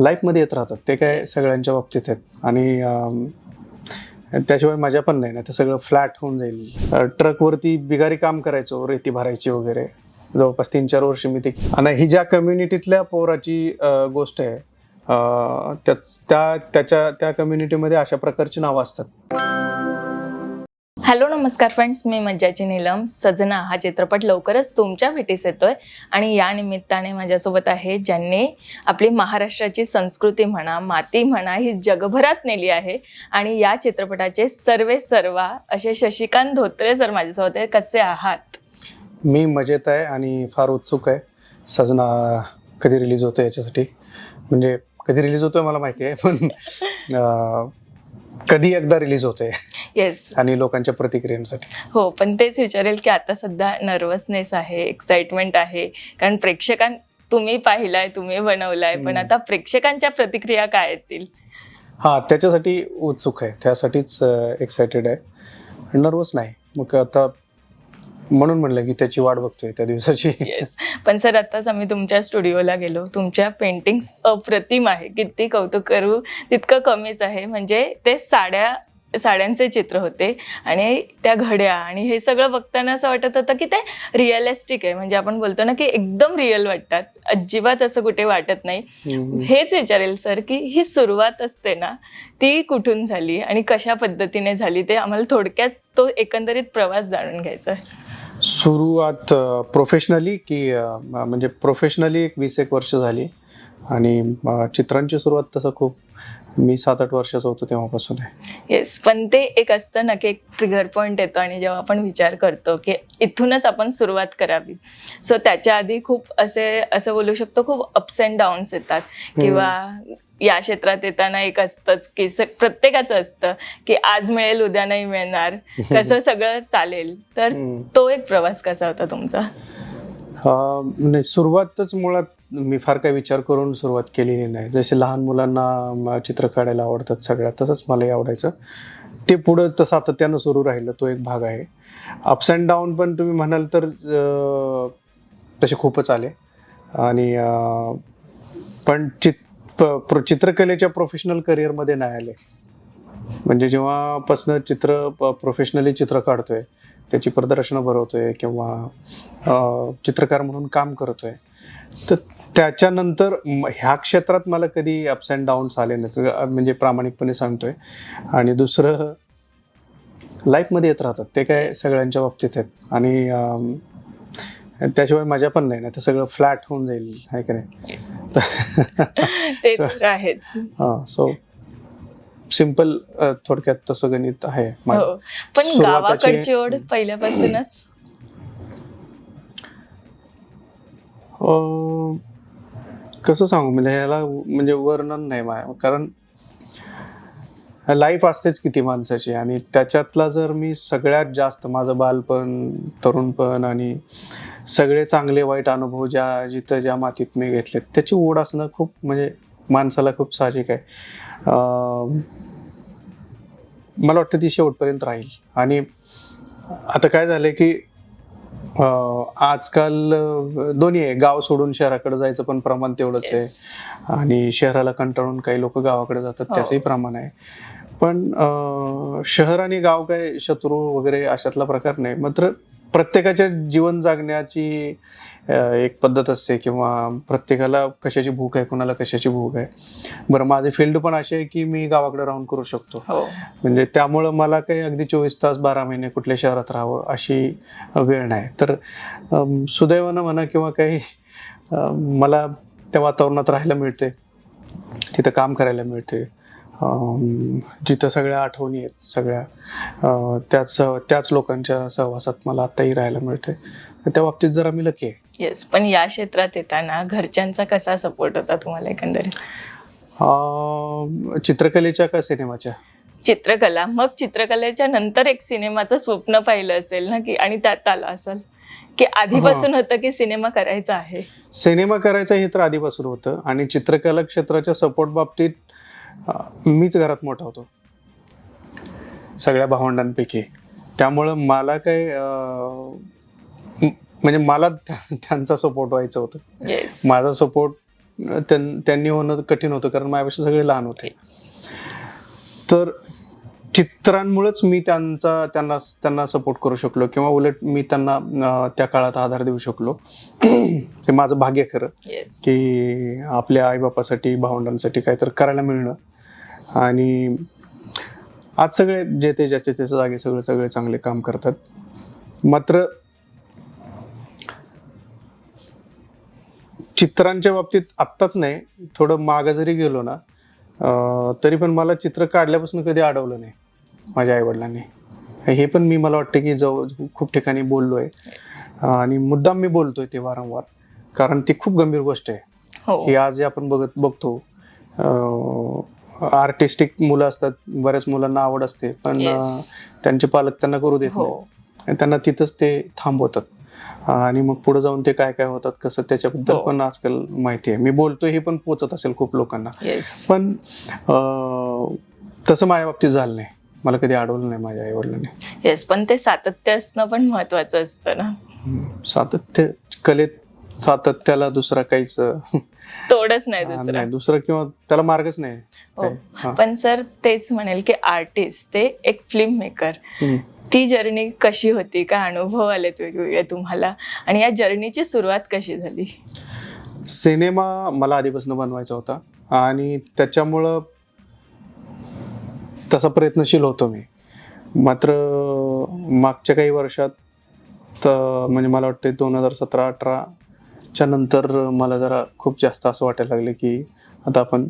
लाईफमध्ये येत राहतात. ते काय सगळ्यांच्या बाबतीत आहेत. आणि त्याशिवाय मजा पण नाही. ना ते सगळं फ्लॅट होऊन जाईल. ट्रकवरती बिगारी काम करायचो रेती भरायची वगैरे. जवळपास तीन चार वर्ष मी ते आणि ही ज्या कम्युनिटीतल्या पोराची गोष्ट आहे त्याच त्या त्याच्या त्या कम्युनिटीमध्ये अशा प्रकारची नावं असतात. हॅलो नमस्कार फ्रेंड्स. मी मज्जाची नीलम. सजना हा चित्रपट लवकरच तुमच्या भेटीस येतोय आणि या निमित्ताने माझ्यासोबत आहे ज्यांनी आपली महाराष्ट्राची संस्कृती म्हणा माती म्हणा ही जगभरात नेली आहे. आणि या चित्रपटाचे सर्वे सर्वा असे शशिकांत धोत्रे सर माझ्यासोबत आहे कसे आहात? मी मजेत आहे आणि फार उत्सुक आहे. सजना कधी रिलीज होतो याच्यासाठी? म्हणजे कधी रिलीज होतोय मला माहिती आहे पण कधी एकदा रिलीज होते. येस आणि लोकांच्या प्रतिक्रियांसाठी. हो पण तेच विचारेल की आता सध्या नर्वसनेस आहे एक्साइटमेंट आहे. कारण प्रेक्षकां तुम्ही पाहिलाय तुम्ही बनवलाय पण. आता प्रेक्षकांच्या प्रतिक्रिया काय येतील हा त्याच्यासाठी उत्सुक आहे. त्यासाठीच एक्सायटेड आहे. नर्वस नाही. मग आता म्हणून म्हणलं की त्याची वाट बघतोय त्या दिवसाची. येस पण सर आताच आम्ही तुमच्या स्टुडिओला गेलो. तुमच्या पेंटिंग्स अप्रतिम आहे. किती कौतुक करू. तितकं कमीच आहे. म्हणजे ते साड्या साड्यांचे चित्र होते. आणि त्या घड्या आणि हे सगळं बघताना असं वाटत होतं की ते रिअलिस्टिक आहे. म्हणजे आपण बोलतो ना की एकदम रिअल वाटतात. अजिबात असं कुठे वाटत नाही. हेच विचारेल सर की ही सुरुवात असते ना ती कुठून झाली आणि कशा पद्धतीने झाली ते आम्हाला थोडक्यात तो एकंदरीत प्रवास जाणून घ्यायचा आहे. सुरुवात प्रोफेशनली की म्हणजे प्रोफेशनली एक वीस एक वर्ष झाली. आणि चित्रांची सुरुवात तसं खूप मी सात आठ वर्षाचा होतो तेव्हापासून आहे. येस पण ते एक असतं ना की एक ट्रिगर पॉईंट येतो आणि जेव्हा आपण विचार करतो की इथूनच आपण सुरुवात करावी. सो त्याच्या आधी खूप असे असं बोलू शकतो खूप अप्स अँड डाऊन्स येतात. किंवा या क्षेत्रात येताना एक असतंच की प्रत्येकाचं असतं की आज मिळेल उद्या नाही मिळणार. कसं सगळं चालेल. तर. तो एक प्रवास कसा होता तुमचा? नाही सुरुवातच मुळात मी फार काही विचार करून सुरुवात केलेली नाही. जसे लहान मुलांना चित्र काढायला आवडतात सगळ्यात तसंच मलाही आवडायचं. ते पुढं तर सातत्यानं सुरू राहिलं तो एक भाग आहे. अप्स अँड डाऊन पण तुम्ही म्हणाल तर तसे खूपच आले. आणि पण चित प- चित्रकलेच्या प्रोफेशनल करिअरमध्ये नाही आले. म्हणजे जेव्हापासनं चित्र प्रोफेशनली चित्र काढतोय त्याची प्रदर्शनं भरवतोय किंवा चित्रकार म्हणून काम करतोय. तर त्याच्यानंतर ह्या क्षेत्रात मला कधी अप्स अँड डाऊन्स आले नाहीत. म्हणजे प्रामाणिकपणे सांगतोय. आणि दुसरं लाईफमध्ये येत राहतात. ते काय सगळ्यांच्या बाबतीत आहेत. आणि त्याशिवाय मजा पण नाही. ना ते सगळं फ्लॅट होऊन जाईल. आहे की नाही? हां सो सिंपल थोडक्यात तसं गणित आहे. हो. पण सुरुवाताचे- गावाकडची ओढ पहिल्यापासूनच? अं, कसं सांगू? म्हणजे ह्याला म्हणजे वर्णन नाही माझ्या कारण लाईफ असतेच किती माणसाची आणि त्याच्यातला जर मी सगळ्यात जास्त माझं बालपण तरुणपण आणि सगळे चांगले वाईट अनुभव ज्या जिथं ज्या मातीत मी घेतलेत त्याची ओढ असणं खूप म्हणजे माणसाला खूप साहजिक आहे. मला वाटतं ती शेवटपर्यंत राहील. आणि आता काय झालंय की आजकाल दोन्ही आहे. गाव सोडून शहराकडे जायचं पण प्रमाण तेवढंच आहे. आणि शहराला कंटाळून काही लोक गावाकडे जातात हो. त्याचंही प्रमाण आहे. पण अं, शहर आणि गाव काय शत्रू वगैरे अशातला प्रकार नाही. मात्र प्रत्येकाच्या जीवन जगण्याची एक पद्धत असते किंवा प्रत्येकाला कशाची भूक आहे कोणाला कशाची भूक आहे. बरं माझे फील्ड पण असे आहे की मी गावाकडे राहून करू शकतो. हो. म्हणजे त्यामुळं मला काही अगदी चोवीस तास बारा महिने कुठल्या शहरात राहावं अशी वेळ नाही. तर सुदैवानं म्हणा किंवा काही मला त्या वातावरणात राहायला मिळते. तिथं काम करायला मिळते. जिथं सगळ्या आठवणी आहेत सगळ्या त्याच त्याच लोकांच्या सहवासात मला आत्ताही राहायला मिळते. त्या बाबतीत जरा मी लकी आहे. येस पण या क्षेत्रात येताना घरच्यांचा कसा सपोर्ट होता तुम्हाला एकंदरीत? चित्रकलेच्या का सिनेमाच्या? चित्रकला. मग चित्रकलेच्या नंतर एक सिनेमाचं स्वप्न पाहिलं असेल ना की आणि त्यात आलं असेल की आधीपासून होतं की सिनेमा करायचा आहे? सिनेमा करायचं हे तर आधीपासून होतं. आणि चित्रकला क्षेत्राच्या सपोर्ट बाबतीत मीच घरात मोठा होतो. सगळ्या भावंडांपैकी. त्यामुळं मला काय म्हणजे मला त्या- त्यांचा सपोर्ट व्हायचं होतं. माझा सपोर्ट त्यां- त्यांनी होणं कठीण होतं कारण माझ्यापेक्षा सगळे लहान होते. तर चित्रांमुळेच मी त्यांचा त्यांना त्यांना सपोर्ट करू शकलो किंवा उलट मी त्यांना त्या काळात आधार देऊ शकलो. ते माझं भाग्य खरं. येस की आपल्या आईबापासाठी भावंडांसाठी काहीतरी करायला मिळणं. आणि आज सगळे जे ते ज्याच्या त्याच्या जागी सगळे सगळे चांगले काम करतात. मात्र चित्रांच्या बाबतीत आत्ताच नाही थोडं मागं जरी गेलो ना तरी पण मला चित्र काढल्यापासून कधी अडवलं नाही माझ्या आईवडिलांनी. हे पण मी मला वाटतं की जवळ खूप ठिकाणी बोललोय. आणि मुद्दाम मी बोलतोय ते वारंवार कारण ती खूप गंभीर गोष्ट आहे. हो. की आज जे आपण बघत बघतो आर्टिस्टिक मुलं असतात बऱ्याच मुलांना आवड असते पण त्यांचे पालक त्यांना करू देत हो. नाही. त्यांना तिथंच ते थांबवतात. आणि मग पुढे जाऊन ते काय काय होतात कसं त्याच्याबद्दल हो. पण आजकाल माहिती आहे. मी बोलतोय हे पण पोचत असेल खूप लोकांना. पण अं, तसं माझ्या बाबतीत झालं नाही. मला कधी अडवलं नाही माझ्या आई वडिलांनी येस पण ते सातत्य असणं पण महत्वाचं असतं ना. सातत्य कलेत सातत्याला दुसरा काहीच तोडच नाही दुसरं. नाही दुसरं किंवा त्याला मार्गच नाही. हो. काही. हा. पण सर तेच म्हणेल की आर्टिस्ट ते एक फिल्म मेकर हम्म. ती जर्नी कशी होती? काय अनुभव आलेत वेगवेगळे तुम्हाला? आणि या जर्नीची सुरुवात कशी झाली? सिनेमा मला आधीपासून बनवायचा होता. आणि त्याच्यामुळं तसा प्रयत्नशील होतो मी. मात्र मागच्या काही वर्षात म्हणजे मला वाटतं दोन हजार सतरा अठराच्या नंतर मला जरा खूप जास्त असं वाटायला लागलं की आता आपण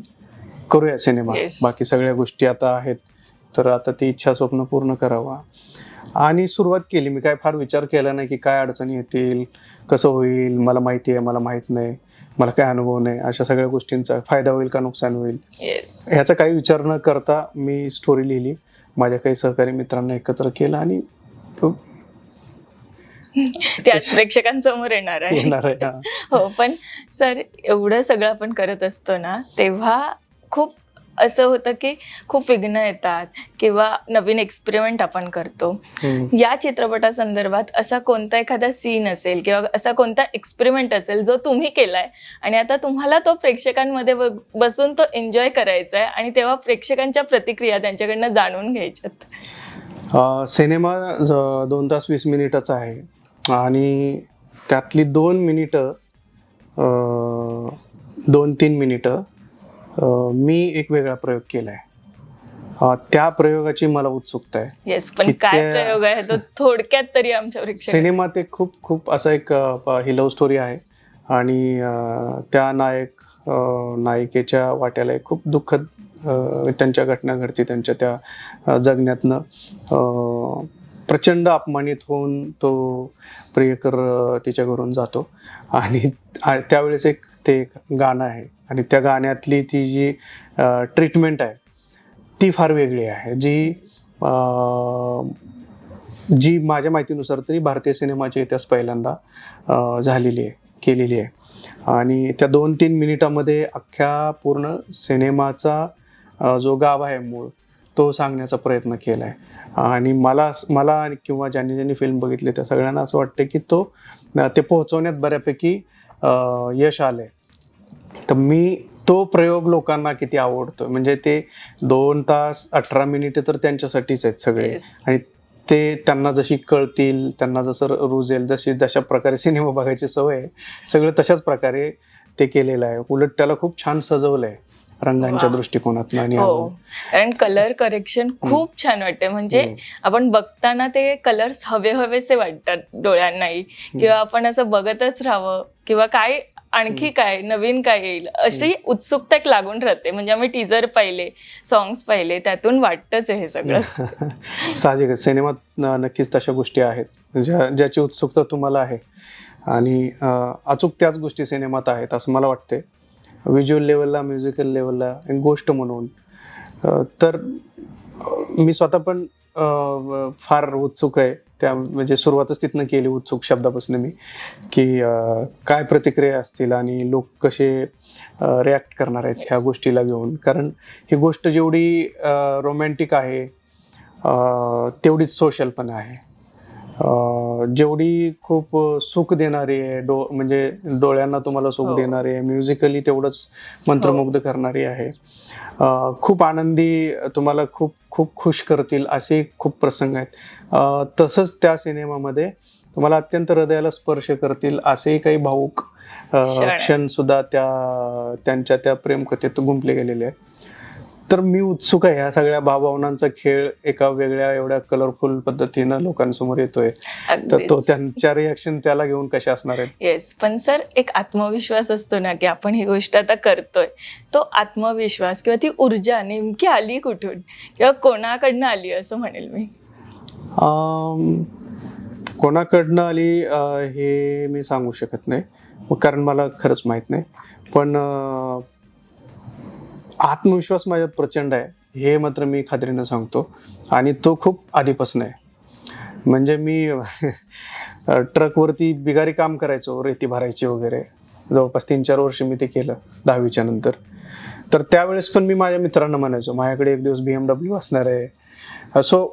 करूया सिनेमा. Yes. बाकी सगळ्या गोष्टी आता आहेत. तर आता ती इच्छा स्वप्न पूर्ण करावा. आणि सुरुवात केली. मी काय फार विचार केला नाही की काय अडचणी येतील कसं होईल मला माहिती आहे मला माहीत नाही मला काय अनुभव नाही अशा सगळ्या गोष्टींचा फायदा होईल का नुकसान होईल? येस ह्याचा काही विचार न करता मी स्टोरी लिहिली. माझ्या काही सहकारी मित्रांना एकत्र केलं आणि तो ते आज प्रेक्षकांसमोर येणार आहे हा. पण सर एवढं सगळं आपण करत असतो ना तेव्हा खूप असं होतं की खूप विघ्न येतात किंवा नवीन एक्सपेरिमेंट आपण करतो. या चित्रपटासंदर्भात असा कोणता एखादा सीन असेल किंवा असा कोणता एक्सपेरिमेंट असेल जो तुम्ही केलाय आणि आता तुम्हाला तो प्रेक्षकांमध्ये बसून तो एन्जॉय करायचा आहे आणि तेव्हा प्रेक्षकांच्या प्रतिक्रिया त्यांच्याकडनं जाणून घ्यायच्यात सिनेमा दोन तास वीस मिनिटाचा आहे आणि त्यातली दोन मिनिटं दोन तीन मिनिटं मी एक वेगळा प्रयोग केला आहे त्या प्रयोगाची मला उत्सुकता आहे. येस पण किती- काय प्रयोग आहे? तो थोडक्यात तरी आमच्या सिनेमात एक खूप खूप असा एक ही लव्ह स्टोरी आहे. आणि त्या नायक नायिकेच्या वाट्याला एक खूप दुःखद त्यांच्या घटना घडती त्यांच्या त्या जगण्यातनं. अ, प्रचंड अपमानित होऊन तो प्रियकर तिच्या घरून जातो. आणि त्यावेळेस एक ते एक गाणं आहे. आणि त्या गाण्यातली ती जी ट्रीटमेंट आहे ती फार वेगळी आहे. जी जी माझ्या माहितीनुसार तरी भारतीय सिनेमाच्या इतिहास पहिल्यांदा झालेली आहे केलेली आहे. आणि त्या दोन तीन मिनिटामध्ये अख्ख्या पूर्ण सिनेमाचा जो गाभा आहे मूळ तो सांगण्याचा प्रयत्न केला आहे आणि मला मला आणि किंवा ज्यांनी ज्यांनी फिल्म बघितली त्या सगळ्यांना असं वाटतं की तो ते पोहोचवण्यात बऱ्यापैकी यश आलंय. तर मी तो प्रयोग लोकांना किती आवडतो म्हणजे ते दोन तास अठरा मिनिटे तर त्यांच्यासाठीच आहेत सगळे. आणि ते त्यांना जशी कळतील त्यांना जसं रुजेल जशी जशा प्रकारे सिनेमा बघायची सवय आहे सगळं तशाच प्रकारे ते केलेलं आहे. उलट त्याला खूप छान सजवलं आहे रंगांच्या. दृष्टिकोनातून आणि हो. अजून. कारण कलर करेक्शन खूप छान वाटते. म्हणजे. आपण बघताना ते कलर्स हवे हवेसे वाटतात डोळ्यांनाही. किंवा आपण असं बघतच राहावं. किंवा काय आणखी काय नवीन काय येईल. अशी उत्सुकता एक लागून राहते. म्हणजे आम्ही टीजर पाहिले सॉंग्स पाहिले त्यातून वाटतच आहे हे सगळं. साहजिक. सिनेमात न- नक्कीच तशा गोष्टी आहेत. ज्या ज्याची उत्सुकता तुम्हाला आहे. आणि अं, अचूक त्याच गोष्टी सिनेमात आहेत असं मला वाटते व्हिज्युअल लेवलला म्युझिकल लेवलला एक गोष्ट म्हणून. तर मी स्वतः पण फार उत्सुक आहे. त्या म्हणजे सुरुवातच तिथनं केली उत्सुक शब्दापासून मी की काय प्रतिक्रिया असतील आणि लोक कसे रिॲक्ट करणार आहेत ह्या गोष्टीला घेऊन. कारण ही गोष्ट जेवढी रोमॅन्टिक आहे तेवढीच सोशल पण आहे. जेवढी खूप सुख देणारी आहे डो म्हणजे डोळ्यांना तुम्हाला सुख हो. देणारी आहे म्युझिकली तेवढंच मंत्रमुग्ध करणारी आहे. खूप आनंदी तुम्हाला खूप खूप खुश करतील असे खूप प्रसंग आहेत. तसंच त्या सिनेमामध्ये तुम्हाला अत्यंत हृदयाला स्पर्श करतील असेही काही भाऊक क्षण सुद्धा त्या त्यांच्या त्या प्रेमकथेत गुंफले गेलेले आहेत. तर मी उत्सुक आहे. ह्या सगळ्या भावभावनांचा खेळ एका वेगळ्या एवढ्या कलरफुल पद्धतीनं लोकांसमोर येतोय. तर तो त्यांच्या रिॲक्शन त्याला घेऊन कशा असणार आहेत? येस पण सर एक आत्मविश्वास असतो ना की आपण ही गोष्ट आता करतोय. तो आत्मविश्वास किंवा ती ऊर्जा नेमकी आली कुठून? किंवा कोणाकडनं आली असं म्हणेल मी? कोणाकडनं आली हे मी सांगू शकत नाही. कारण मला खरंच माहीत नाही. पण आत्मविश्वास माझ्यात प्रचंड आहे हे मात्र मी खात्रीनं सांगतो. आणि तो खूप आधीपासून आहे. म्हणजे मी ट्रकवरती बिगारी काम करायचो रेती भरायची वगैरे. जवळपास तीन चार वर्ष मी ते केलं दहावीच्या नंतर. तर त्यावेळेस पण मी माझ्या मित्रांना म्हणायचो माझ्याकडे एक दिवस बी एम डब्ल्यू असणार आहे. असो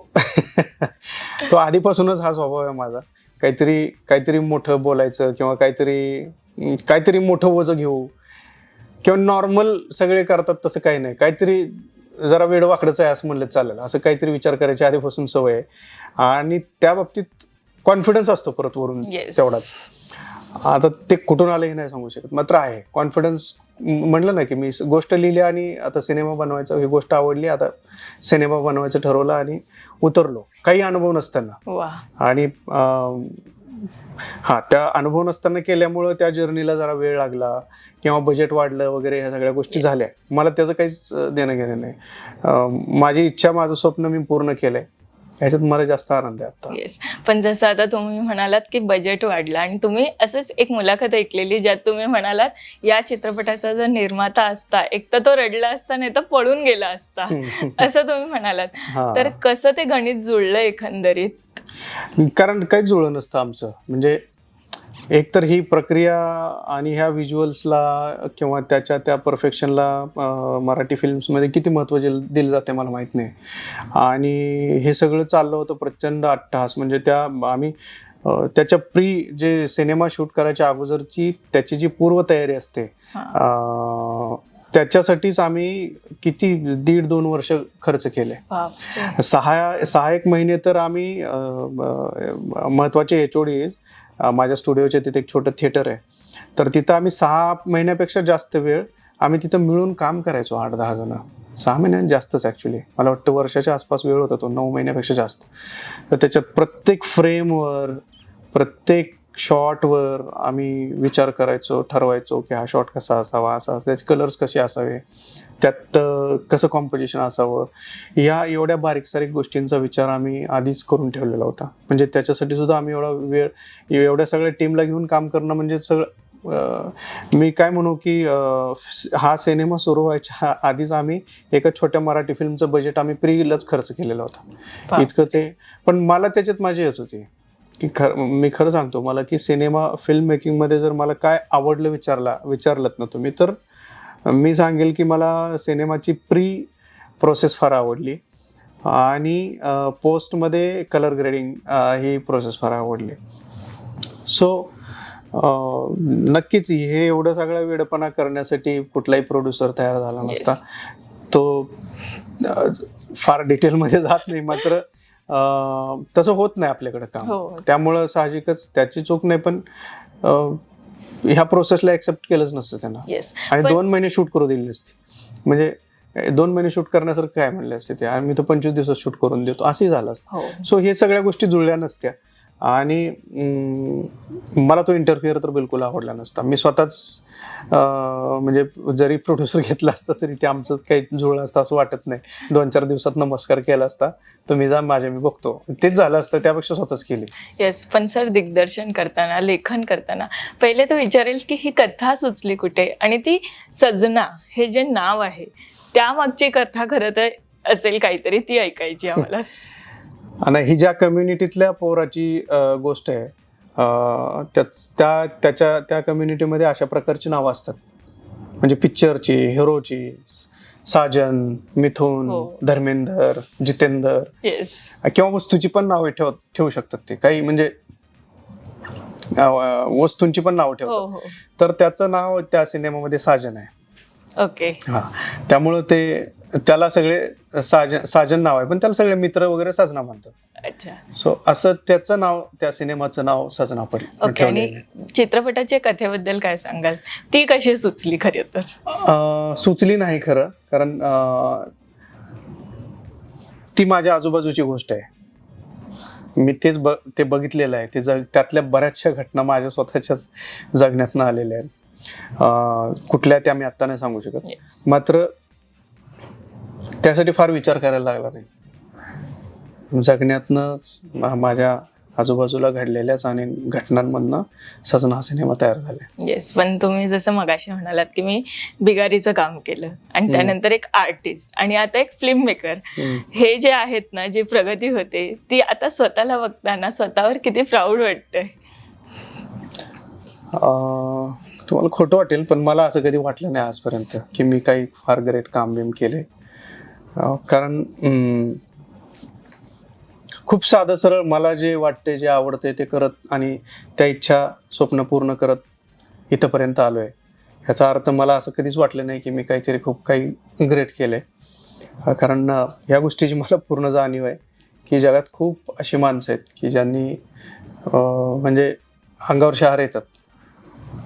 तो आधीपासूनच हा स्वभाव आहे माझा. काहीतरी काहीतरी मोठं बोलायचं किंवा काहीतरी काहीतरी मोठं वजं घेऊ किंवा नॉर्मल सगळे करतात तसं काही नाही. काहीतरी जरा वेडवाकडंच आहे असं म्हणलं चालेल. असं काहीतरी विचार करायची आधीपासून सवय आहे. आणि त्या बाबतीत कॉन्फिडन्स असतो परत वरून तेवढाच. आता ते कुठून आलं हे नाही सांगू शकत. मात्र आहे. कॉन्फिडन्स म्हणलं ना की मी गोष्ट लिहिली आणि आता सिनेमा बनवायचा ही गोष्ट आवडली आता सिनेमा बनवायचं ठरवलं आणि उतरलो. काही अनुभव नसताना. आणि हा त्या अनुभव नसताना केल्यामुळं त्या जर्नीला जरा वेळ लागला किंवा बजेट वाढलं वगैरे ह्या सगळ्या गोष्टी. झाल्या. मला त्याचं काहीच देणं घेणं नाही. माझी इच्छा माझं स्वप्न मी पूर्ण केलंय. ह्याच्यात मला जास्त आनंद आहे आता. येस पण जसं आता तुम्ही म्हणालात की बजेट वाढलं आणि तुम्ही असंच एक मुलाखत ऐकलेली ज्यात तुम्ही म्हणालात या चित्रपटाचा जर निर्माता असता एक तर तो रडला असता नाही तर पळून गेला असता. असं तुम्ही म्हणालात. तर कसं ते गणित जुळलं एकंदरीत? कारण काहीच जुळलं नसतं आमचं. म्हणजे एक तर ही प्रक्रिया आणि ह्या व्हिज्युअल्सला किंवा त्याच्या त्या परफेक्शनला मराठी फिल्म्समध्ये किती महत्त्व दिल- दिलं जाते मला माहीत नाही. आणि हे सगळं चाललं होतं प्रचंड अट्टहास म्हणजे त्या आम्ही त्याच्या प्री जे सिनेमा शूट करायच्या अगोदरची त्याची जी पूर्वतयारी असते. अं, त्याच्यासाठीच आम्ही किती दीड दोन वर्ष खर्च केले. सहा सहा एक महिने तर आम्ही महत्त्वाचे एच ओ माझ्या स्टुडिओचे तिथे एक छोटं थिएटर आहे. तर तिथं आम्ही सहा महिन्यापेक्षा जास्त वेळ आम्ही तिथं मिळून काम करायचो आठ दहा जण. सहा महिन्यात जास्तच ॲक्च्युली मला वाटतं वर्षाच्या आसपास वेळ होता तो नऊ महिन्यापेक्षा जास्त. तर त्याच्यात प्रत्येक फ्रेमवर प्रत्येक शॉटवर आम्ही विचार करायचो ठरवायचो की हा शॉट कसा असावा असा त्याचे कलर्स कसे असावे त्यात कसं कॉम्पोजिशन असावं या एवढ्या बारीक सारीक गोष्टींचा विचार आम्ही आधीच करून ठेवलेला होता. म्हणजे त्याच्यासाठी सुद्धा आम्ही एवढा वेळ एवढ्या सगळ्या टीमला घेऊन काम करणं म्हणजे सगळं मी काय म्हणू की हा सिनेमा सुरू व्हायच्या आधीच आम्ही एका छोट्या मराठी फिल्मचं बजेट आम्ही प्रीलच खर्च केलेला होता. इतकं ते पण मला त्याच्यात मजा येत होती. की खर मी खरं सांगतो मला की सिनेमा फिल्म मेकिंगमध्ये जर मला काय आवडलं विचारला विचारलं ना तुम्ही तर मी सांगेल की मला सिनेमाची प्री प्रोसेस फार आवडली. आणि पोस्टमध्ये कलर ग्रेडिंग ही प्रोसेस फार आवडली. सो नक्कीच हे एवढं सगळा वेडपणा करण्यासाठी कुठलाही प्रोड्युसर तयार झाला नसता. तो फार डिटेलमध्ये जात नाही मात्र तसं होत नाही आपल्याकडे काम. हो. त्यामुळं साहजिकच त्याची चूक नाही पण ह्या प्रोसेसला एक्सेप्ट केलंच नसतं त्यांना. आणि दोन महिने शूट करू दिली नसती. म्हणजे दोन महिने शूट करण्यासारखं काय म्हणले असते ते? आणि मी तर पंचवीस दिवसात शूट करून देतो. असंही झालं असतं. हो. सो हे सगळ्या गोष्टी जुळल्या नसत्या. आणि मला तो इंटरफिअर तर बिलकुल आवडला नसता. मी स्वतःच म्हणजे जरी प्रोड्युसर घेतला असता तरी ते आमचं काही जुळलं असतं असं वाटत नाही. दोन चार दिवसात नमस्कार केला असता तुम्ही जा माझ्या मी बघतो. तेच झालं असतं त्यापेक्षा स्वतःच केली. येस पण सर दिग्दर्शन करताना लेखन करताना पहिले तर विचारेल की ही कथा सुचली कुठे? आणि ती सजना हे जे नाव आहे त्यामागची कथा खरं तर असेल काहीतरी ती ऐकायची आम्हाला. आणि ही ज्या कम्युनिटीतल्या पोराची गोष्ट आहे त्याच त्या त्याच्या त्या कम्युनिटीमध्ये अशा प्रकारची नावं असतात. म्हणजे पिक्चरची हिरोची साजन मिथुन हो. धर्मेंदर जितेंदर. किंवा वस्तूची पण नावे ठेव ठेवू शकतात ते. काही म्हणजे वस्तूंची पण नावं हो ठेवतात. हो तर त्याचं नाव त्या सिनेमामध्ये साजन आहे. ओके हा. त्यामुळं ते त्याला सगळे साजन साजन नाव आहे पण त्याला सगळे मित्र वगैरे सजना म्हणतात. अच्छा. सो असं त्याचं नाव त्या सिनेमाचं नाव सजना पर ओके आणि चित्रपटाच्या कथेबद्दल काय सांगाल? ती कशी सुचली खरी तर? सुचली नाही खरं कारण ती माझ्या आजूबाजूची गोष्ट आहे. मी तेच ब ते बघितलेलं आहे. ते जग त्यातल्या बऱ्याचशा घटना माझ्या स्वतःच्याच जगण्यातनं आलेल्या आहेत. अं, कुठल्या त्या मी आत्ता नाही सांगू शकत. मात्र त्यासाठी फार विचार करायला लागला नाही. जगण्यातनं माझ्या आजूबाजूला घडलेल्याच आणि घटनांमधनं सजना हा सिनेमा तयार झाला. येस पण तुम्ही जसं मगाशी म्हणालात की मी बिगारीचं काम केलं आणि त्यानंतर एक आर्टिस्ट आणि आता एक फिल्म मेकर हे जे आहेत ना जी प्रगती होते ती आता स्वतःला बघताना स्वतःवर किती प्राऊड वाटतंय? तुम्हाला खोटं वाटेल पण मला असं कधी वाटलं नाही आजपर्यंत की मी काही फार ग्रेट काम बिम केले. कारण अं, खूप साधं सरळ मला जे वाटते जे आवडते ते करत आणि त्या इच्छा स्वप्न पूर्ण करत इथंपर्यंत आलो आहे ह्याचा अर्थ मला असं कधीच वाटलं नाही की मी काहीतरी खूप काही ग्रेट केलं आहे कारण ह्या गोष्टीची मला पूर्ण जाणीव आहे की जगात खूप अशी माणसं आहेत की ज्यांनी म्हणजे अंगावर शहार येतात.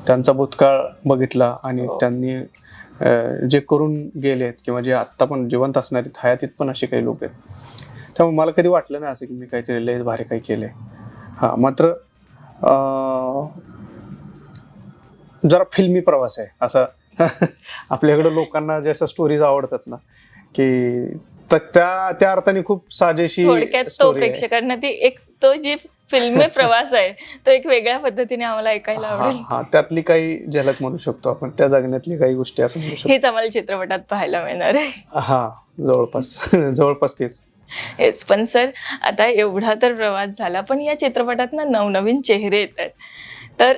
त्यांचा भूतकाळ बघितला आणि हो. त्यांनी जे करून गेलेत किंवा जे आत्ता पण जिवंत असणारे आहेत, हयातीत पण असे काही लोक आहेत. त्यामुळे मला कधी वाटलं नाही असं की मी काहीतरी लय भारी काही केलंय. हा मात्र अं, जरा फिल्मी प्रवास आहे. असा आपल्याकडं लोकांना जे असं स्टोरीज आवडतात ना की त- त्या त्या अर्थाने खूप साजेशी. प्रेक्षकांना ती एक तो जी फिल्मी प्रवास आहे. तो एक वेगळ्या पद्धतीने आम्हाला ऐकायला आवडेल. हा त्यातली काही झलक म्हणू शकतो आपण. त्या जगण्यातली काही गोष्टी असं म्हणू शकतो. हेच आम्हाला चित्रपटात पाहायला मिळणार आहे. हा जवळपास. जवळपास तेच. येस पण सर आता एवढा तर प्रवास झाला पण या चित्रपटात ना नवनवीन चेहरे येत आहेत तर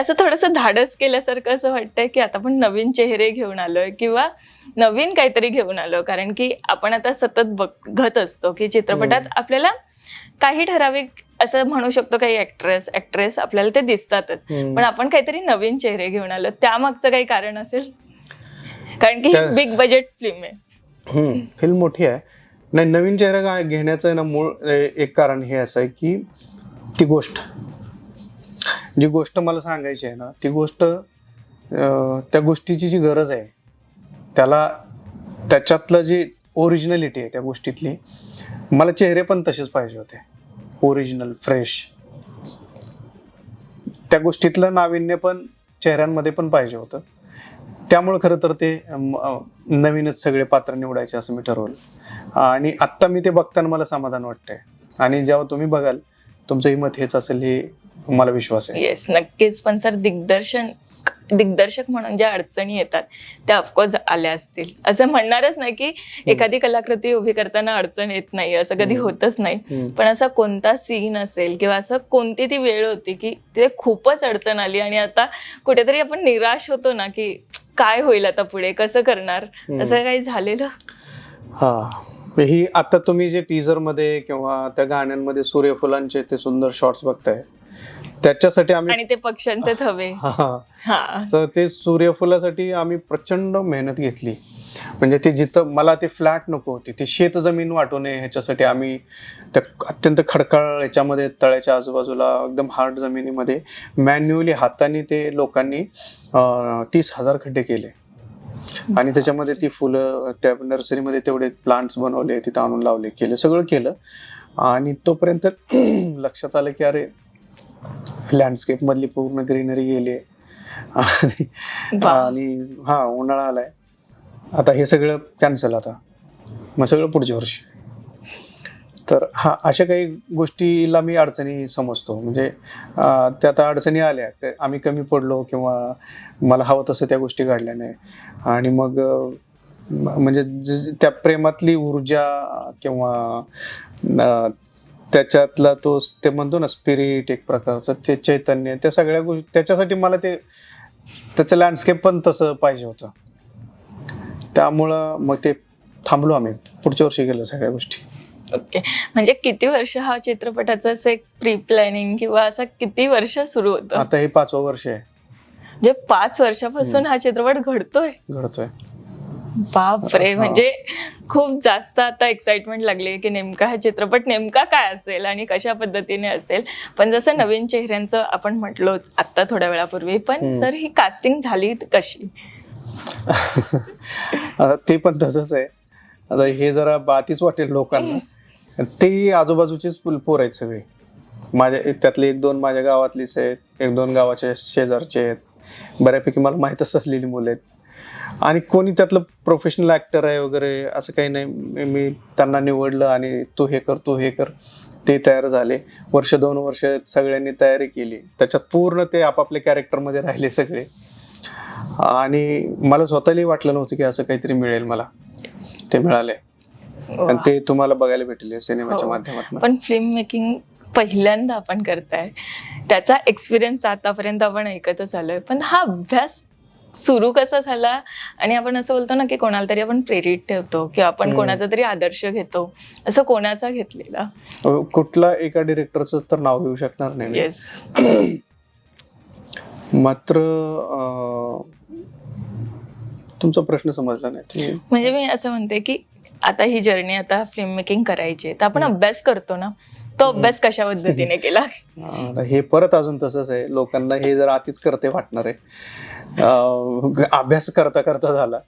असं थोडंसं धाडस केल्यासारखं असं वाटतंय की आता आपण नवीन चेहरे घेऊन आलोय किंवा नवीन काहीतरी घेऊन आलो कारण की आपण आता सतत बघत असतो की चित्रपटात आपल्याला काही ठराविक असं म्हणू शकतो काही ऍक्ट्रेस ऍक्ट्रेस आपल्याला ते दिसतातच. पण आपण काहीतरी नवीन चेहरे घेऊन आलो. त्यामागचं काही कारण असेल? कारण की बिग बजेट फिल्म आहे. फिल्म मोठी आहे. नाही नवीन चेहरा घेण्याचं ना मूळ एक कारण हे असं आहे की ती गोष्ट. जी गोष्ट मला सांगायची आहे ना ती गोष्ट त्या गोष्टीची जी गरज आहे त्याला त्याच्यातलं जी ओरिजिनलिटी आहे त्या गोष्टीतली मला चेहरे पण तसेच पाहिजे होते. Original fresh. त्या गोष्टीतलं नाविन्य पण चेहऱ्यांमध्ये पण पाहिजे होतं. त्यामुळे खरं तर ते नवीनच सगळे पात्र निवडायचे असं मी ठरवलं. आणि आत्ता मी ते बघताना मला समाधान वाटतंय. आणि जेव्हा तुम्ही बघाल तुमचंही मत हेच असेल हे मला विश्वास आहे. येस नक्कीच. पण सर दिग्दर्शन दिग्दर्शक म्हणून ज्या अडचणी येतात त्या ऑफकोर्स आल्या असतील. असं म्हणणारच नाही की एखादी कलाकृती उभी करताना अडचण येत नाही असं कधी होतच नाही. पण असा कोणता सीन असेल किंवा असं कोणती ती वेळ होती की ते खूपच अडचण आली आणि आता कुठेतरी आपण निराश होतो ना की काय होईल आता पुढे कसं करणार? असं काही झालेलं? हा. ही आता तुम्ही जे टीजरमध्ये किंवा त्या गाण्यांमध्ये सूर्यफुलांचे ते सुंदर शॉर्ट्स बघताय त्याच्यासाठी आम्ही आणि ते पक्ष्यांचे थवे. हा, तर ते सूर्यफुलासाठी आम्ही प्रचंड मेहनत घेतली. म्हणजे ते जिथं मला ते फ्लॅट नको होती ते शेत जमीन वाटू नये ह्याच्यासाठी आम्ही त्या अत्यंत खडकाळ याच्यामध्ये तळ्याच्या आजूबाजूला एकदम हार्ड जमिनीमध्ये मॅन्युअली हाताने ते लोकांनी अं, तीस हजार खड्डे केले. आणि त्याच्यामध्ये ती फुलं त्या नर्सरीमध्ये तेवढे प्लांट्स बनवले तिथं आणून लावले केले सगळं केलं. आणि तोपर्यंत लक्षात आलं की अरे लँडस्केप मधली पूर्ण ग्रीनरी गेली आणि. आणि हा उन्हाळा आलाय. आता हे सगळं कॅन्सल आता. मग सगळं पुढच्या वर्षी. तर हा अशा काही गोष्टीला मी अडचणी समजतो. म्हणजे त्या आता अडचणी आल्या. आम्ही कमी पडलो किंवा मला हवं तसं त्या गोष्टी घडल्या नाही. आणि मग म्हणजे त्या प्रेमातली ऊर्जा किंवा त्याच्यातला तो ते म्हणतो ना स्पिरिट एक प्रकारचं ते चैतन्य त्या सगळ्या गोष्टी त्याच्यासाठी मला ते त्याचं लँडस्केप पण तसं पाहिजे होतं. त्यामुळं मग ते थांबलो आम्ही. पुढच्या वर्षी गेलो सगळ्या गोष्टी. ओके. म्हणजे किती वर्ष हा चित्रपटाचं असं एक प्री प्लॅनिंग किंवा असं किती वर्ष सुरू होतं? आता हे पाचवं वर्ष आहे. म्हणजे पाच वर्षापासून हा चित्रपट घडतोय? घडतोय. बापरे. म्हणजे खूप जास्त आता एक्साइटमेंट लागली की नेमका हा चित्रपट नेमका काय असेल आणि कशा पद्धतीने असेल. पण जसं नवीन चेहऱ्यांचं आपण म्हटलो आता थोड्या वेळापूर्वी पण. सर ही कास्टिंग झाली कशी? आता ते पण तसंच आहे. आता हे जरा बातीच वाटेल लोकांना. ते आजूबाजूचीच पुल- पोर आहेत सगळे. माझ्या त्यातले एक दोन माझ्या गावातलीच आहेत एक दोन गावाचे शेजारचे आहेत. बऱ्यापैकी मला माहीतच असलेली मुलं आहेत. आणि कोणी त्यातलं प्रोफेशनल ऍक्टर आहे वगैरे असं काही नाही. मी- त्यांना निवडलं आणि तू हे कर तू हे कर. ते तयार झाले. वर्ष दोन वर्ष सगळ्यांनी तयारी केली. त्याच्यात पूर्ण ते आपापल्या कॅरेक्टरमध्ये राहिले सगळे. आणि मला स्वतःलाही वाटलं नव्हतं की असं काहीतरी मिळेल मला. ते मिळाले आणि ते तुम्हाला बघायला भेटेल सिनेमाच्या हो. माध्यमातून. पण फिल्म मेकिंग पहिल्यांदा आपण करताय. त्याचा एक्सपिरियन्स आतापर्यंत आपण ऐकतच आलोय. पण हा अभ्यास सुरू कसा झाला? आणि आपण असं बोलतो ना की कोणाला तरी आपण प्रेरित ठेवतो किंवा आपण. कोणाचा तरी आदर्श घेतो. असं कोणाचा घेतलेला? कुठला एका डिरेक्टरचं तर नाव घेऊ शकणार नाही. येस मात्र तुमचा प्रश्न समजला नाही. म्हणजे मी असं म्हणते की आता ही जर्नी आता फिल्म मेकिंग करायची आहे तर आपण अभ्यास करतो ना. तो अभ्यास कशा पद्धतीने केला? हे परत अजून तसंच आहे. लोकांना हे जर आतीच करते वाटणार आहे. अभ्यास करता करता झाला.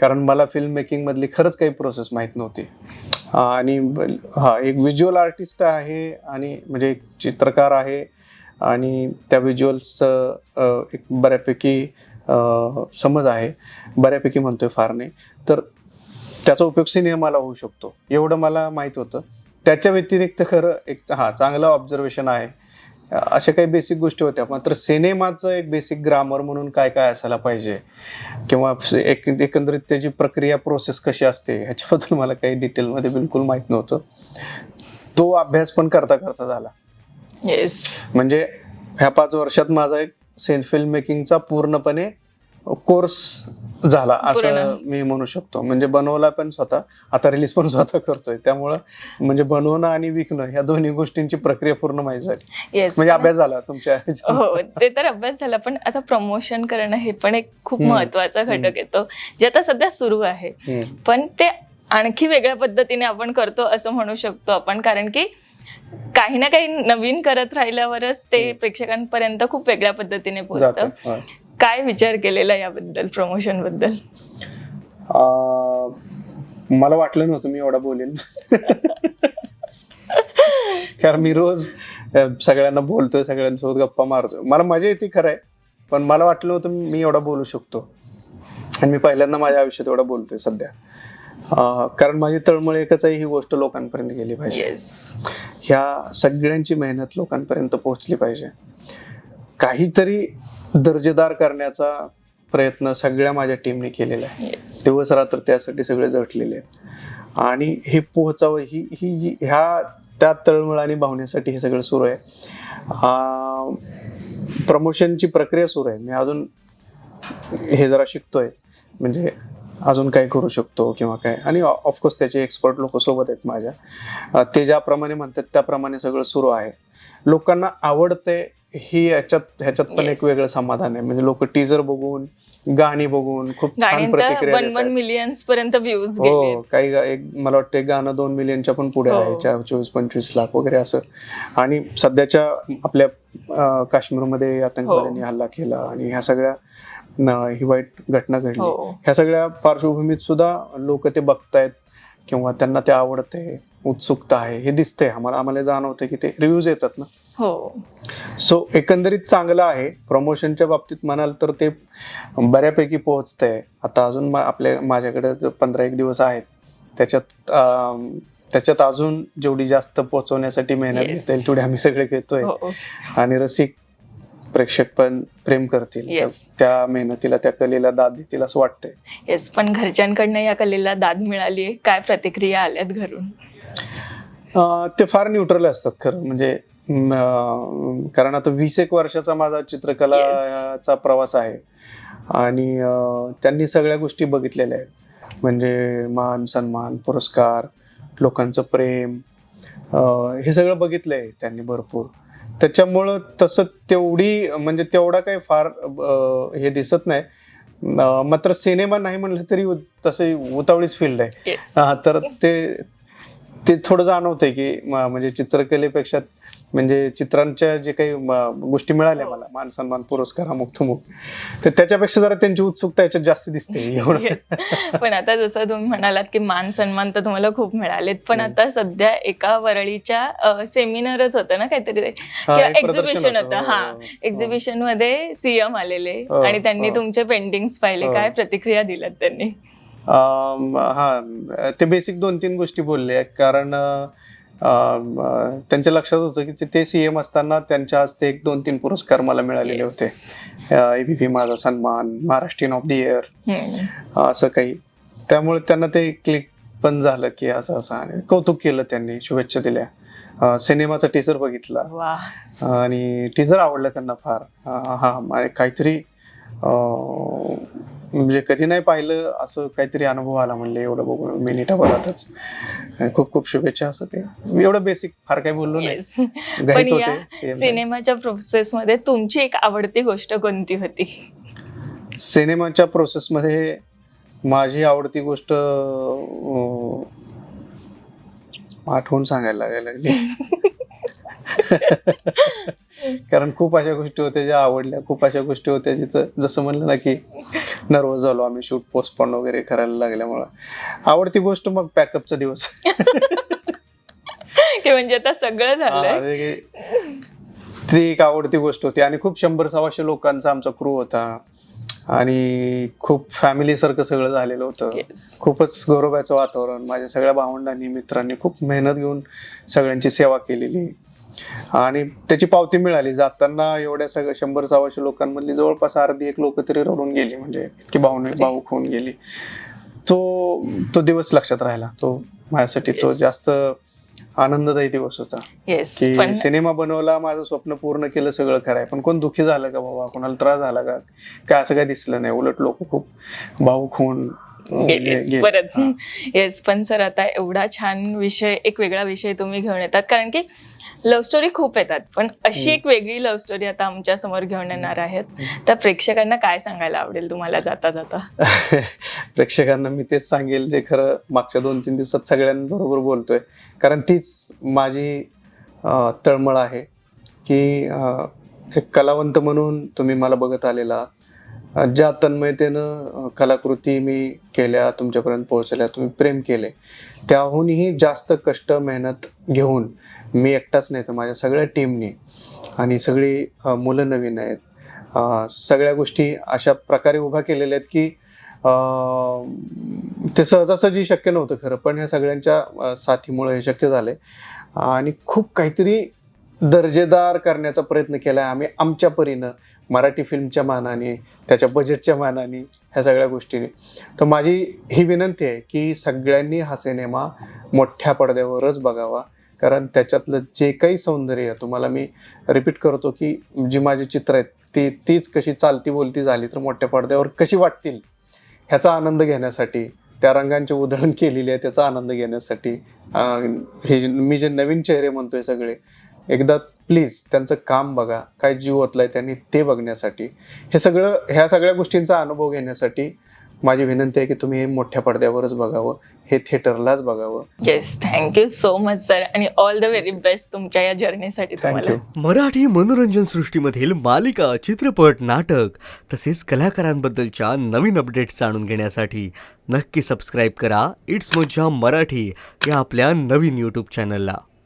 कारण मला फिल्म मेकिंग मधली खरंच काही प्रोसेस माहीत नव्हती. आणि हा एक व्हिज्युअल आर्टिस्ट आहे आणि म्हणजे एक चित्रकार आहे. आणि त्या व्हिज्युअल्सचं एक बऱ्यापैकी समज आहे. बऱ्यापैकी म्हणतोय फार नाही. तर त्याचा उपयोग सिनेमाला होऊ शकतो. एवढं मला माहीत होतं. त्याच्या व्यतिरिक्त खरं एक हा चांगलं ऑब्झर्वेशन आहे. अशा काही बेसिक गोष्टी होत्या. मात्र सिनेमाचं एक बेसिक ग्रामर म्हणून काय काय असायला पाहिजे? किंवा एक एकंदरीत त्याची प्रक्रिया प्रोसेस कशी असते? ह्याच्याबद्दल मला काही डिटेलमध्ये बिलकुल माहीत नव्हतं. तो अभ्यास पण करता करता झाला. येस म्हणजे ह्या पाच वर्षात माझा एक सेन फिल्म मेकिंगचा पूर्णपणे कोर्स झाला असं. मी म्हणू शकतो म्हणजे बनवला पण स्वतः आता रिलीज पण स्वतः करतोय त्यामुळं म्हणजे बनवणं आणि विकणं ह्या दोन्ही गोष्टींची प्रक्रिया पूर्ण माहिती झाली येस म्हणजे अभ्यास झाला तुमच्या हो ते तर अभ्यास झाला पण आता प्रमोशन करणं हे पण एक खूप. महत्त्वाचा घटक येतो जे आता सध्या सुरू आहे. पण ते आणखी वेगळ्या पद्धतीने आपण करतो असं म्हणू शकतो आपण कारण की काही ना काही नवीन करत राहिल्यावरच ते प्रेक्षकांपर्यंत खूप वेगळ्या पद्धतीने पोहोचतं. काय विचार केलेला याबद्दल प्रमोशनबद्दल? अं, मला वाटलं नव्हतं मी एवढा बोलेन. कारण मी रोज सगळ्यांना बोलतोय सगळ्यांसोबत गप्पा मारतोय. मला मजा येते खरं आहे पण मला वाटलं नव्हतं मी एवढा बोलू शकतो. आणि मी पहिल्यांदा माझ्या आयुष्यात एवढा बोलतोय सध्या. अं, कारण माझी तळमळ एकच आहे ही गोष्ट लोकांपर्यंत गेली पाहिजे. ह्या सगळ्यांची मेहनत लोकांपर्यंत पोहोचली पाहिजे. काहीतरी दर्जेदार करण्याचा प्रयत्न सगळ्या माझ्या टीमने केलेला आहे. दिवस रात्र त्यासाठी सगळे झटलेले आहेत. आणि हे पोहोचावं ही ही जी ह्या त्या तळमळ आणि भावनेसाठी हे सगळं सुरू आहे. प्रमोशनची प्रक्रिया सुरू आहे. मी अजून हे जरा शिकतोय. म्हणजे अजून काय करू शकतो किंवा काय. आणि ऑफकोर्स त्याचे एक्सपर्ट लोक सोबत आहेत माझ्या. ते ज्याप्रमाणे म्हणतात त्याप्रमाणे सगळं सुरू आहे. लोकांना आवडते ही याच्यात ह्याच्यात पण. एक वेगळं समाधान आहे म्हणजे लोक टीजर बघून गाणी बघून खूप छान प्रतिक्रिया वन वन देतात. मिलियन्स पर्यंत व्ह्यूज हो काही गा- एक मला वाटतं एक गाणं दोन मिलियनच्या पण पुढे हो. आहे चार चोवीस पंचवीस लाख वगैरे असं आणि सध्याच्या आपल्या अं, काश्मीरमध्ये आतंकवाद्यांनी हल्ला केला आणि ह्या सगळ्या न- ही वाईट घटना घडली हो. ह्या सगळ्या पार्श्वभूमीत सुद्धा लोक ते बघतायत किंवा त्यांना ते आवडते उत्सुकता आहे हे दिसतंय आम्हाला आम्हाला जाणवतं की ते रिव्ह्यूज येतात ना हो. सो एकंदरीत चांगलं आहे. प्रमोशनच्या बाबतीत म्हणाल तर ते बऱ्यापैकी पोहोचतंय. आता अजून मा- आपल्या माझ्याकडे जो पंधरा एक दिवस आहेत. त्याच्यात त्याच्यात अजून जेवढी जास्त पोहोचवण्यासाठी मेहनत. घेता येईल तेवढी आम्ही सगळे घेतोय. हो. आणि रसिक प्रेक्षक पण प्रेम करतील. Yes. त्या- मेहनतीला त्या कलेला दाद देतील असं वाटतंय. येस पण घरच्यांकडनं या कलेला दाद मिळाली काय प्रतिक्रिया आल्यात घरून? ते फार न्यूट्रल असतात खरं. म्हणजे कारण आता वीस एक वर्षाचा माझा चित्रकलाचा प्रवास आहे. आणि त्यांनी सगळ्या गोष्टी बघितलेल्या आहेत. म्हणजे मान सन्मान पुरस्कार लोकांचं प्रेम हे सगळं बघितलंय त्यांनी भरपूर. त्याच्यामुळं तसं तेवढी म्हणजे तेवढा काही फार हे दिसत नाही. मात्र सिनेमा नाही म्हणलं तरी तसं उतावळीच फील्ड आहे. हा तर ते ते थोडं जाणवतंय की म्हणजे चित्रकलेपेक्षा म्हणजे चित्रांच्या जे काही गोष्टी मिळाल्या मला. मान सन्मान पुरस्कार थमुक तर त्याच्यापेक्षा जरा त्यांची उत्सुकता याच्यात जास्त दिसते एवढं. पण आता जसं तुम्ही म्हणालात की मान सन्मान तर तुम्हाला खूप मिळालेत. पण आता सध्या एका वरळीच्या सेमिनारच होतं ना काहीतरी? हा, किंवा एक्झिबिशन होतं. हा हो, हो. एक्झिबिशनमध्ये सीएम आलेले. हो, आणि त्यांनी हो. तुमचे पेंटिंग्स पाहिले. हो. काय प्रतिक्रिया दिल्यात त्यांनी? हा ते बेसिक दोन तीन गोष्टी बोलले. कारण त्यांच्या लक्षात होतं की ते सीएम असताना त्यांच्या हस्ते एक दोन तीन पुरस्कार मला मिळालेले Yes. होते. एबीपी माझा सन्मान महाराष्ट्रीयन ऑफ द इयर. असं काही. त्यामुळे त्यांना ते क्लिक पण झालं की असं असं. आणि कौतुक केलं त्यांनी शुभेच्छा दिल्या. सिनेमाचा टीजर बघितला. आणि टीजर आवडला त्यांना फार. हा काहीतरी म्हणजे कधी नाही पाहिलं असं काहीतरी अनुभव आला म्हणले एवढं बघून मिनिटाभरातच आणि खूप खूप शुभेच्छा असं ते. एवढं बेसिक फार काही बोललो नाही. पण या सिनेमाच्या प्रोसेस मध्ये तुमची एक आवडती गोष्ट कोणती होती? सिनेमाच्या प्रोसेसमध्ये माझी आवडती गोष्ट आठवून सांगायला लागायला लागली. कारण खूप अशा गोष्टी होत्या ज्या आवडल्या खूप अशा गोष्टी होत्या जिथं जसं म्हणलं ना की नर्वस झालो आम्ही शूट पोस्टपॉन वगैरे करायला लागल्यामुळं. आवडती गोष्ट मग पॅकअपचा दिवस. की म्हणजे आता सगळं झालंय. हा, ते- एक आवडती गोष्ट होती. आणि खूप शंभर सव्वाशे लोकांचा आमचा क्रू होता. आणि खूप फॅमिली सारखं सगळं झालेलं होतं. खूपच गौरवाचं वातावरण. माझ्या सगळ्या भावंडांनी मित्रांनी खूप मेहनत घेऊन सगळ्यांची सेवा केलेली. आणि त्याची पावती मिळाली. जाताना एवढ्या सगळ्या शंभर सव्वाशे लोकांमधली जवळपास अर्धी एक लोक तरी रडून गेली. म्हणजे इतकी भावने भाऊक होऊन गेली. तो तो दिवस लक्षात राहिला. तो माझ्यासाठी तो. जास्त आनंददायी दिवस होता. की सिनेमा बनवला माझं स्वप्न पूर्ण केलं सगळं खरंय पण कोण दुःखी झालं का बाबा? कोणाला त्रास झाला का? काय असं काय दिसलं नाही. उलट लोक खूप भाऊक होऊन गेले. परत येस पण सर आता एवढा छान विषय एक वेगळा विषय तुम्ही घेऊन येतात. कारण की लव्ह स्टोरी खूप येतात. पण अशी एक वेगळी लव्ह स्टोरी आता आमच्यासमोर घेऊन येणार आहेत. तर प्रेक्षकांना काय सांगायला आवडेल तुम्हाला जाता जाता? प्रेक्षकांना मी तेच सांगेल जे खरं मागच्या दोन तीन दिवसात सगळ्यांबरोबर बोलतोय. कारण तीच माझी तळमळ आहे की एक कलावंत म्हणून तुम्ही मला बघत आलेला. ज्या तन्मयतेनं कलाकृती मी केल्या तुमच्यापर्यंत पोहोचल्या तुम्ही प्रेम केले त्याहूनही जास्त कष्ट मेहनत घेऊन मी एकटाच नाही तर माझ्या सगळ्या टीमनी आणि सगळी मुलं नवीन आहेत. सगळ्या गोष्टी अशा प्रकारे उभा केलेल्या आहेत की ते सहजासहजी शक्य नव्हतं खरं पण ह्या सगळ्यांच्या साथीमुळे हे शक्य झालंय. आणि खूप काहीतरी दर्जेदार करण्याचा प्रयत्न केला आहे आम्ही आमच्या परीनं. मराठी फिल्मच्या मानाने त्याच्या बजेटच्या मानाने ह्या सगळ्या गोष्टीने. तर माझी ही विनंती आहे की सगळ्यांनी हा सिनेमा मोठ्या पडद्यावरच बघावा. कारण त्याच्यातलं जे काही सौंदर्य तुम्हाला मी रिपीट करतो की जी माझी चित्र आहेत ती तीच कशी चालती बोलती झाली तर मोठ्या पडद्यावर कशी वाटतील ह्याचा आनंद घेण्यासाठी त्या रंगांची उधळण केलेली आहे त्याचा आनंद घेण्यासाठी हे जे- मी जे नवीन चेहरे म्हणतोय सगळे एकदा प्लीज त्यांचं काम बघा काय जीव ओतलाय त्यांनी ते बघण्यासाठी. हे सगळं ह्या सगळ्या गोष्टींचा अनुभव घेण्यासाठी माझी विनंती आहे की तुम्ही हे मोठ्या पडद्यावरच बघावं हे थिएटरलाच बघावं. Yes thank you so much sir आणि ऑल द व्हेरी बेस्ट तुमच्या या जर्नीसाठी तुम्हाला. थँक्यू मराठी मनोरंजन सृष्टीमधील मालिका चित्रपट नाटक तसेच कलाकारांबद्दलच्या नवीन अपडेट्स जाणून घेण्यासाठी नक्की सबस्क्राईब करा. इट्स मज्जा मराठी या आपल्या नवीन यूट्यूब चॅनलला